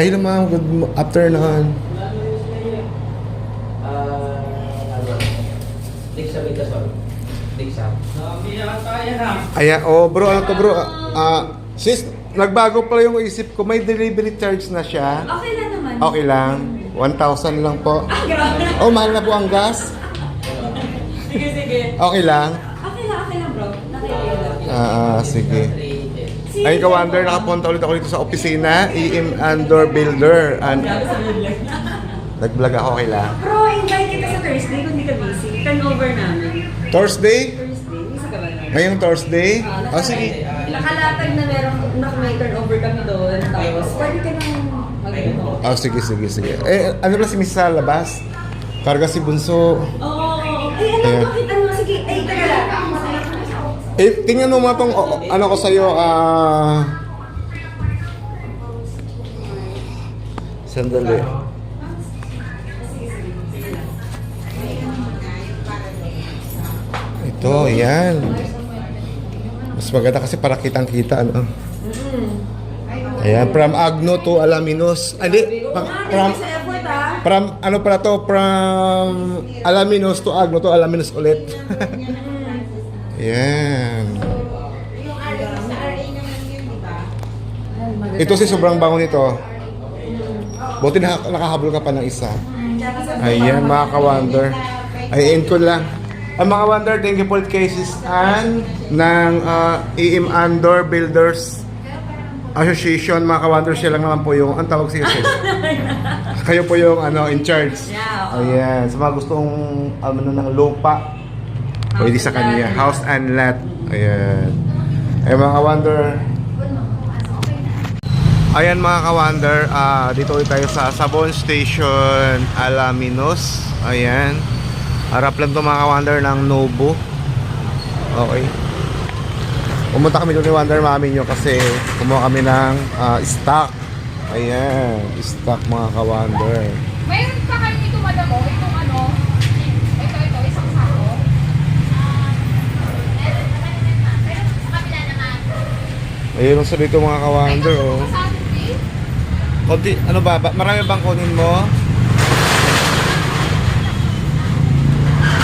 Ay naman, good. Ah, Vitasol. Diksa. Ayan, oh bro, ano to bro? Ah, sis, nagbago pala yung isip ko. May delivery charge na siya. Okay lang naman. Okay lang. 1,000 lang po. Ah, grabe. Oh, mahal na po ang gas. Sige, sige. Okay lang. Okay lang, okay lang bro. Nakikita. Ah, ah, sige. Ay, ka-wonder, nakapunta ulit ako dito sa opisina. EM Andor Builder. And, nag-vlog ako, okay lang. Bro, invite kita sa Thursday kung di ka busy. Turnover namin. Thursday? Thursday, isa ka ba na? Ngayong Thursday? Ah, Oh, sige. Nakalatag na meron, na may turnover kami doon. Tapos, pwede ka nang mag Oh, sige, sige, sige. Eh, ano ba si Miss sa labas? Karga si Bunso. Oo. Oh, ay, ano, Ayan. bakit ano? Sige, ay, lang. Eh, tingnan mo mga tong, o- ano ko sa'yo, ah... sandali. Ito, yan. Mas maganda kasi para kitang-kita, ano. Ayan, from Agno to Alaminos. Hindi, from, from, ano pala to, from Alaminos to Agno to Alaminos ulit. Yan. Ito si sobrang bango nito. Buti na nakahabol ka pa ng isa. Ayan, mga ka-wonder. Ay, end ko lang. Ang mga wonder, thank you for the cases and ng uh, EM Andor Builders Association, mga ka-wonder, siya lang naman po yung, ang tawag siya sis? Kayo po yung ano, in charge. Ayan, sa mga gustong ano ng lupa, pwede sa kanya. House and lot. Ayan. Ay mga ka-wonder, Ayan mga ka-wonder, ah, dito ulit tayo sa Sabon Station, Alaminos. Ayan. Harap lang to mga ka-wonder ng Novo. Okay. Pumunta kami doon ni Wonder Mami nyo kasi kumuha kami ng ah, stock. Ayan, stock mga ka-wonder. Mayroon pa kayo nito, madam. Itong ano, ito, Ayun sa dito mga ka-wonder oh. Konti, ano ba? Marami bang kunin mo?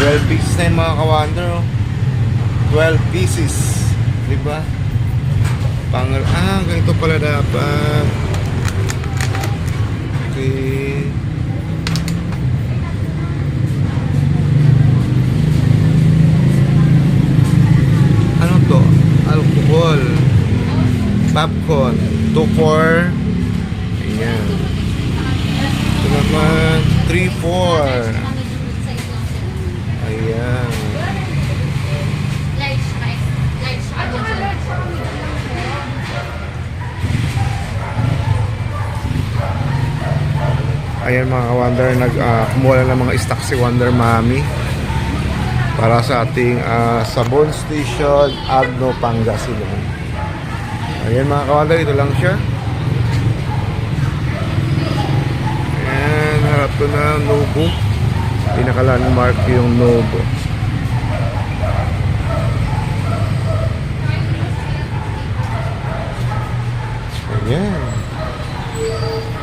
12 pieces na yun mga ka-wonder oh. 12 pieces. Di ba? Pangal, ah, ganito pala dapat. Okay. Ano to? Alcohol. Popcorn. 2-4. Ayan. Ito naman. 3-4. Ayan. Light siya, eh. Light siya. Ano nga, light siya? Ayan mga ka-wonder, nag, ah, kumuha ng mga stock si Wonder Mami para sa ating ah, Sabon Station, Agno, Pangasinan. Ayan mga kawander, ito lang siya. Ayan, harap to na Nobo. Pinaka-landmark yung Nobo. Ayan.